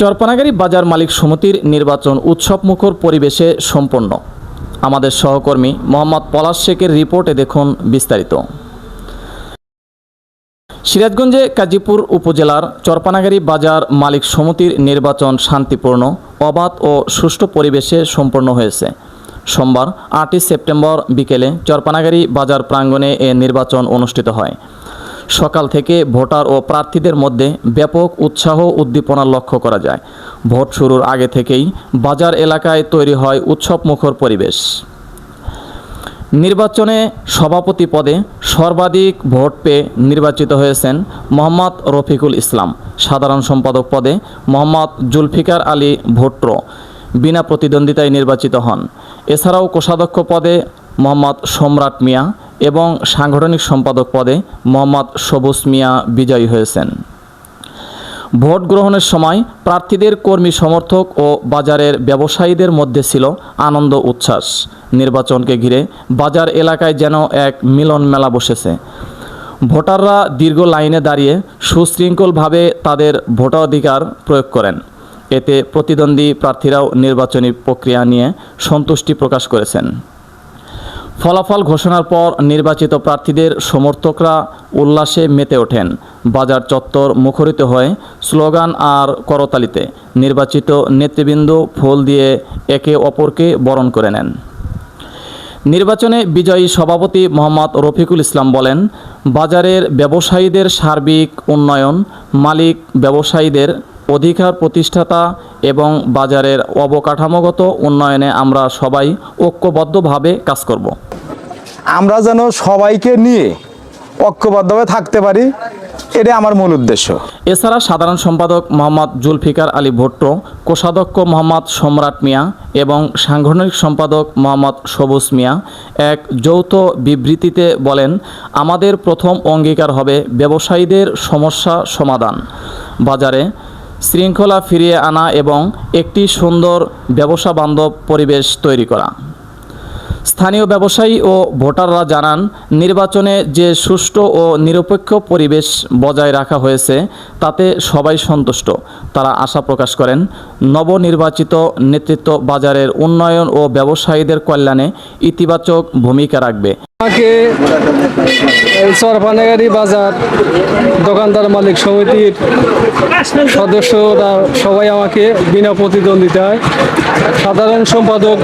চরপানাগাড়ি বাজার মালিক সমিতির নির্বাচন উৎসবমুখর পরিবেশে সম্পন্ন। আমাদের সহকর্মী মোহাম্মদ পলাশ শেখের রিপোর্টে দেখুন বিস্তারিত। সিরাজগঞ্জে কাজীপুর উপজেলার চরপানাগাড়ি বাজার মালিক সমিতির নির্বাচন শান্তিপূর্ণ, অবাধ ও সুষ্ঠু পরিবেশে সম্পন্ন হয়েছে। সোমবার আটই সেপ্টেম্বর বিকেলে চরপানাগাড়ি বাজার প্রাঙ্গণে এ নির্বাচন অনুষ্ঠিত হয়। সকাল থেকে ভোটার ও প্রার্থীদের মধ্যে ব্যাপক উৎসাহ উদ্দীপনা লক্ষ্য করা যায়। ভোট শুরুর আগে থেকেই বাজার এলাকায় তৈরি হয় উৎসবমুখর পরিবেশ। নির্বাচনে সভাপতি পদে সর্বাধিক ভোট পেয়ে নির্বাচিত হয়েছেন মোহাম্মদ রফিকুল ইসলাম। সাধারণ সম্পাদক পদে মোহাম্মদ জুলফিকার আলী ভুট্টো বিনা প্রতিদ্বন্দ্বিতায় নির্বাচিত হন। এছাড়াও কোষাধ্যক্ষ পদে মোহাম্মদ সম্রাট মিয়া এবং সাংগঠনিক সম্পাদক পদে মোহাম্মদ সবুজ মিয়া বিজয়ী হয়েছেন। ভোট গ্রহণের সময় প্রার্থীদের কর্মী সমর্থক ও বাজারের ব্যবসায়ীদের মধ্যে ছিল আনন্দ উচ্ছ্বাস। নির্বাচনকে ঘিরে বাজার এলাকায় যেন এক মিলন মেলা বসেছে। ভোটাররা দীর্ঘ লাইনে দাঁড়িয়ে সুশৃঙ্খলভাবে তাদের ভোটাধিকার প্রয়োগ করেন। এতে প্রতিদ্বন্দ্বী প্রার্থীরাও নির্বাচনী প্রক্রিয়া নিয়ে সন্তুষ্টি প্রকাশ করেছেন। ফলাফল ঘোষণার পর নির্বাচিত প্রার্থীদের সমর্থকরা উল্লাসে মেতে ওঠেন। বাজার চত্বর মুখরিত হয় স্লোগান আর করতালিতে। নির্বাচিত নেতৃবৃন্দ ফুল দিয়ে একে অপরকে বরণ করে নেন। নির্বাচনে বিজয়ী সভাপতি মোহাম্মদ রফিকুল ইসলাম বলেন, বাজারের ব্যবসায়ীদের সার্বিক উন্নয়ন, মালিক ব্যবসায়ীদের অধিকার প্রতিষ্ঠাতা এবং বাজারের অবকাঠামোগত উন্নয়নে আমরা সবাই ঐক্যবদ্ধভাবে কাজ করব। আমরা যেন সবাইকে নিয়ে ঐক্যবদ্ধভাবে থাকতে পারি এটা আমার মূল উদ্দেশ্য। এছাড়া সাধারণ সম্পাদক মোহাম্মদ জুলফিকার আলী ভুট্টো, কোষাধ্যক্ষ মোহাম্মদ সম্রাট মিয়া এবং সাংগঠনিক সম্পাদক মোহাম্মদ সবুজ মিয়া এক যৌথ বিবৃতিতে বলেন, আমাদের প্রথম অঙ্গীকার হবে ব্যবসায়ীদের সমস্যা সমাধান। বাজারে শৃঙ্খলা ফিরিয়ে আনা এবং একটি সুন্দর ব্যবসা বান্ধব পরিবেশ তৈরি করা। স্থানীয় ব্যবসায়ী ও ভোটাররা জানান, নির্বাচনে যে সুষ্ঠু ও নিরপেক্ষ পরিবেশ বজায় রাখা হয়েছে, তাতে সবাই সন্তুষ্ট। তারা আশা প্রকাশ করেন নবনির্বাচিত নেতৃত্ব বাজারের উন্নয়ন ও ব্যবসায়ীদের কল্যাণে ইতিবাচক ভূমিকা রাখবে। আমাকে এই বাজার দোকানদার মালিক সমিতির সদস্যরা সবাই আমাকে বিনা প্রতিদ্বন্দ্বিতায় সাধারণ সম্পাদক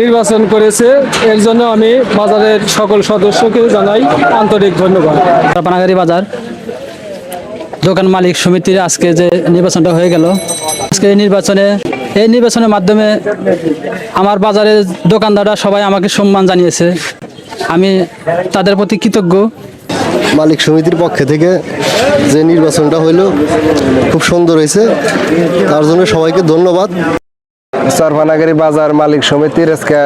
নির্বাচন করেছে। এর জন্য আমি বাজারের সকল সদস্যকে জানাই আন্তরিক ধন্যবাদ। পানাগাড়ি বাজার দোকান মালিক সমিতির আজকে যে নির্বাচনটা হয়ে গেল, আজকে এই নির্বাচনে, এই নির্বাচনের মাধ্যমে আমার বাজারে দোকানদাররা সবাই আমাকে সম্মান জানিয়েছে। আমি তাদের প্রতি কৃতজ্ঞ। মালিক সমিতির পক্ষে থেকে যে নির্বাচনটা হইল, খুব সুন্দর হয়েছে। তার জন্য সবাইকে ধন্যবাদ। সরফানাগারি বাজার মালিক সমিতির আজকে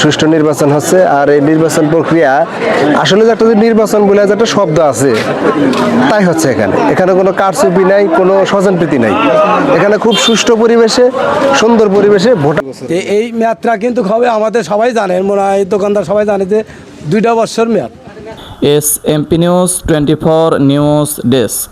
সুষ্ঠু নির্বাচন হচ্ছে আর এই নির্বাচন প্রক্রিয়া আসলে যে একটা যে নির্বাচন বলে যে একটা শব্দ আছে তাই হচ্ছে এখানে। এখানে কোনো কারচুপি নাই কোনো স্বজনপ্রীতি নাই। এখানে খুব সুষ্ঠু পরিবেশে সুন্দর পরিবেশে ভোট এই মেয়াদটা কিন্তু হবে আমাদের সবাই জানে মনে হয় দোকানদার সবাই জানে যে দুইটা বছর মেয়াদ। S MP news twenty four news desk.